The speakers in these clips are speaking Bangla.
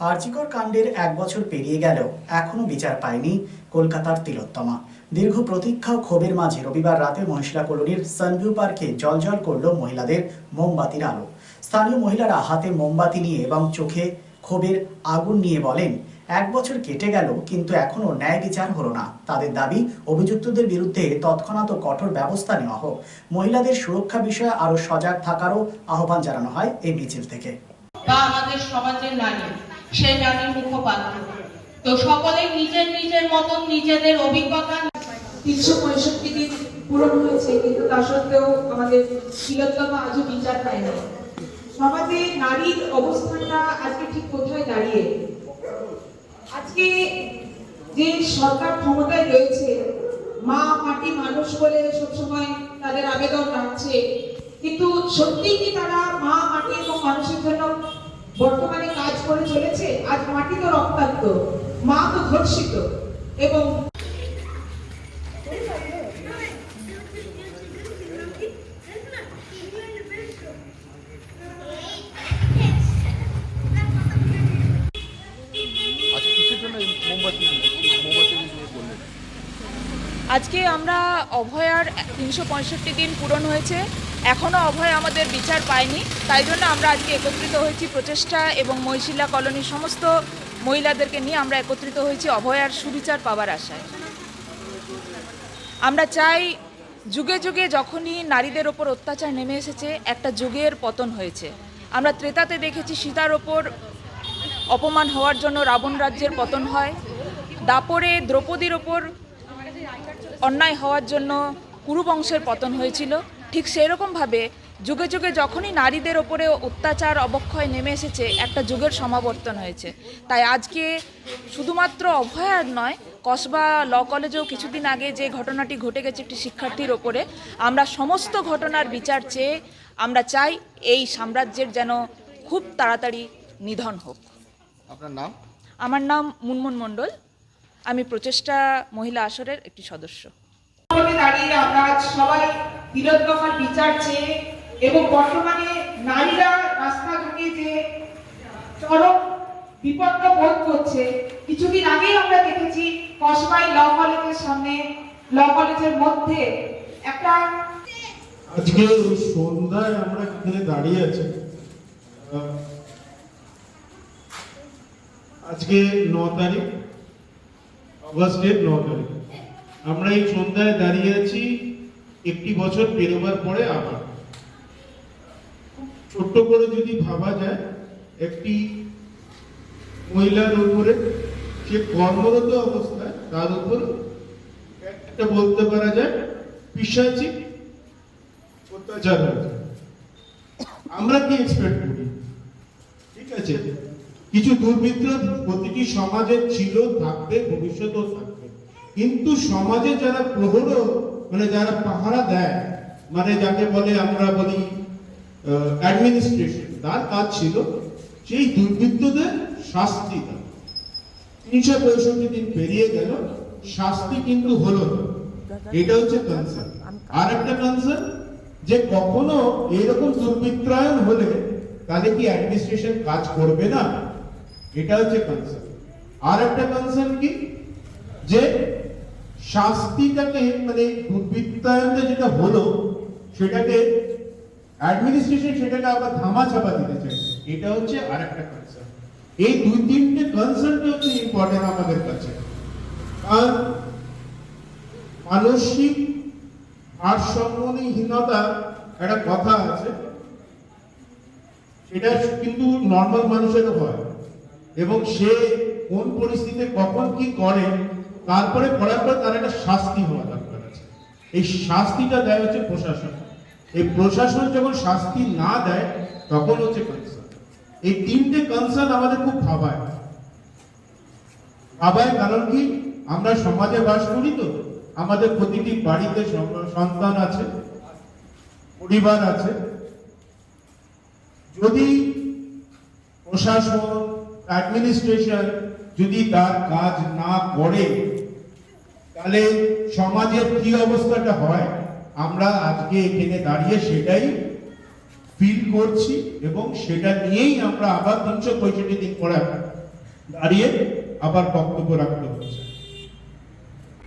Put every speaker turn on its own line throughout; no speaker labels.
আরজিকর কাণ্ডের এক বছর পেরিয়ে গেলেও এখনও বিচার পায়নি কলকাতার তিলোত্তমা। দীর্ঘ প্রতীক্ষা ও ক্ষোভের মাঝে রবিবার রাতে মহিষলা কলোনির সানভিউ পার্কে জলজল করল মহিলাদের মোমবাতির আলো। স্থানীয় মহিলারা হাতে মোমবাতি নিয়ে এবং চোখে ক্ষোভের আগুন নিয়ে বলেন, এক বছর কেটে গেল, কিন্তু এখনও ন্যায় বিচার হলো না। তাদের দাবি, অভিযুক্তদের বিরুদ্ধে তৎক্ষণাৎ কঠোর ব্যবস্থা নেওয়া হোক। মহিলাদের সুরক্ষা বিষয়ে আরও সজাগ থাকারও আহ্বান জানানো হয় এই মিছিল থেকে।
আমাদের সমাজের নারী সেই নারীর মুখপাত্র। তো সকলে নিজের নিজের মতন নিজেদের অভিজ্ঞতা
তিনশো পঁয়ষট্টি দিন পূরণ হয়েছে, কিন্তু তা সত্ত্বেও আমাদের তিলোত্তমা আজও বিচার পায়নি। সমাজে নারীর অবস্থানটা আজকে ঠিক কোথায় দাঁড়িয়ে? আজকে যে সরকার ক্ষমতায় রয়েছে, মা মাটি মানুষ বলে সবসময় তাদের আবেদন রাখছে। কিন্তু সত্যি কি তারা মা মাটি এবং মানুষের জন্য বর্তমানে কাজ করে চলেছে আজ মাটি তো রক্তাক্ত মা তো ধর্ষিত এবং
আচ্ছা কিসের জন্য এই মোমবাতি মোমবাতি নিয়ে বললেন
আজকে আমরা অভয়ার তিনশো পঁয়ষট্টি দিন পূরণ হয়েছে। এখনও অভয় আমাদের বিচার পায়নি। তাই জন্য আমরা আজকে একত্রিত হয়েছি প্রচেষ্টা এবং মহিশিলা কলোনির সমস্ত মহিলাদেরকে নিয়ে আমরা একত্রিত হয়েছি অভয়ার সুবিচার পাওয়ার আশায়। আমরা চাই যুগে যুগে যখনই নারীদের ওপর অত্যাচার নেমে এসেছে, একটা যুগের পতন হয়েছে। আমরা ত্রেতাতে দেখেছি সীতার ওপর অপমান হওয়ার জন্য রাবণ রাজ্যের পতন হয়। দাপরে দ্রৌপদীর ওপর অন্যায় হওয়ার জন্য কুরুবংশের পতন হয়েছিল। ঠিক সেরকমভাবে যুগে যুগে যখনই নারীদের ওপরে অত্যাচার অবক্ষয় নেমে এসেছে একটা যুগের সমাবর্তন হয়েছে। তাই আজকে শুধুমাত্র অভয়ার নয় কসবা ল কলেজেও কিছুদিন আগে যে ঘটনাটি ঘটে গেছে একটি শিক্ষার্থীর ওপরে আমরা সমস্ত ঘটনার বিচার চেয়ে আমরা চাই এই সাম্রাজ্যের যেন খুব তাড়াতাড়ি নিধন হোক।
আপনার নাম?
আমার নাম মুনমুন মণ্ডল। আমি প্রচেষ্টা মহিলা আসরের একটি সদস্য।
দাঁড়িয়ে আমরা আজ সবাই তিলোত্তমার বিচার চেয়ে এবং বর্তমানে নারীরা রাস্তাঘাটে যে চরম বিপন্ন বোধ করছে কিছুদিন আগেই আমরা দেখেছি কসবাই ল কলেজের সামনে ল কলেজের মধ্যে একটা
আজকে সন্ধ্যায় আমরা এখানে দাঁড়িয়ে আছি। আজকে ন তারিখ। ন তারিখ আমরা এই সন্ধ্যায় দাঁড়িয়ে আছি একটি বছর পেরোবার পরে আবার। ছোট্ট করে যদি ভাবা যায়, একটি মহিলার উপরে সে কর্মরত অবস্থায় তার উপর একটা বলতে পারা যায় পিসাচিক অত্যাচার হয়েছে। আমরা কি এক্সপেক্ট করি? ঠিক আছে? কিছু দুর্বৃত্ত প্রতিটি সমাজে ছিল, থাকবে, ভবিষ্যতেও থাকবে। কিন্তু সমাজে যারা প্রহর মানে যারা পাহারা দেয় মানে যাকে বলে আমরা বলি অ্যাডমিনিস্ট্রেশন তার কাজ ছিল সেই দুর্বৃত্তদের শাস্তি তিনশো পঁয়ষট্টি দিন পেরিয়ে গেল, শাস্তি কিন্তু হলো না। এটা হচ্ছে কনসার্ন আর একটা কনসার্ন যে কখনো এরকম দুর্বৃত্তায়ন হলে তাহলে কি অ্যাডমিনিস্ট্রেশন কাজ করবে না? এটা হচ্ছে কনসার্ন আর একটা কনসার্ন কি? যে শাস্তিটাকে মানে দুর্বৃত্তায়নটা যেটা হলো, সেটাকে অ্যাডমিনিস্ট্রেশন সেটাকে আবার ধামা চাপা দিতে চাই। এটা হচ্ছে আর একটা কনসার্ন এই দুই তিনটে কনসার্নটা হচ্ছে ইম্পর্টেন্ট আমাদের কাছে। আর মানসিক আর ভারসাম্যহীনতা একটা কথা আছে, সেটা কিন্তু নর্মাল মানুষেরও হয়। এবং সে কোন পরিস্থিতিতে কখন কি করে, তারপরে করার পর তার একটা শাস্তি হওয়া দরকার আছে। এই শাস্তিটা দেয় হচ্ছে প্রশাসন। এই প্রশাসন যখন শাস্তি না দেয়, তখন হচ্ছে কনসার্ন এই তিনটে কনসার্ন আমাদের খুব ভাবায়। ভাবায় কারণ কি? আমরা সমাজে বাস করি তো। আমাদের প্রতিটি বাড়িতে সন্তান আছে, পরিবার আছে। যদি প্রশাসন অ্যাডমিনিস্ট্রেশন যদি তার কাজ না করে, তাহলে সমাজের কি অবস্থাটা হয়? আমরা আজকে এখানে দাঁড়িয়ে সেটাই ফিল করছি এবং সেটা নিয়েই আমরা আবার তিনশো পঁয়ষট্টি দিন পরে দাঁড়িয়ে আবার বক্তব্য হচ্ছে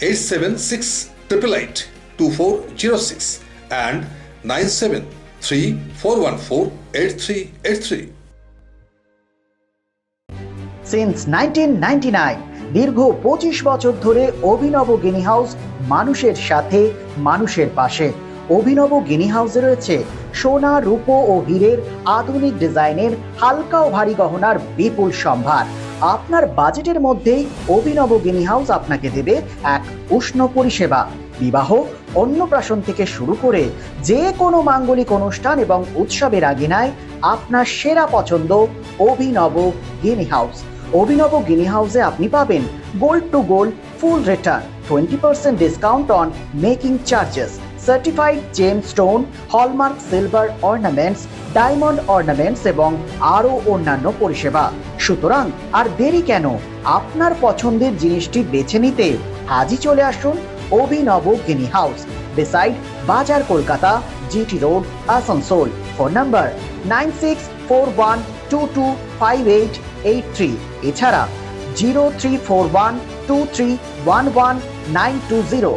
876 888 2406 and 973 414 8383.
Since nineteen দীর্ঘ পঁচিশ বছর ধরে অভিনব গিনি হাউস মানুষের সাথে, মানুষের পাশে অভিনব গিনি হাউসে রয়েছে সোনা, রূপো ও হীরের আধুনিক ডিজাইনের হালকা ও ভারী গহনার বিপুল সম্ভার আপনার বাজেটের মধ্যেই অভিনব গিনি হাউস আপনাকে দেবে এক উষ্ণ পরিষেবা। বিবাহ, অন্নপ্রাশন থেকে শুরু করে যে কোনো মাঙ্গলিক অনুষ্ঠান এবং উৎসবের আগে আগিনায় আপনার সেরা পছন্দ অভিনব গিনি হাউস। অভিনব গিনি হাউসে আপনি পাবেন gold to gold, full return, twenty percent discount on making charges, certified gem stone, hallmark silver ornaments, diamond ornaments এবং আরও অন্যান্য পরিষেবা। সুতরাং আর দেরি কেন? আপনার পছন্দের জিনিসটি বেছে নিতে আজই চলে আসুন অভিনব গিনি হাউস বিসাইড বাজার Kolkata, GT road, Asansol. Phone number nine six four one two two five eight eight three. এছাড়া zero three four one two three one one nine two zero.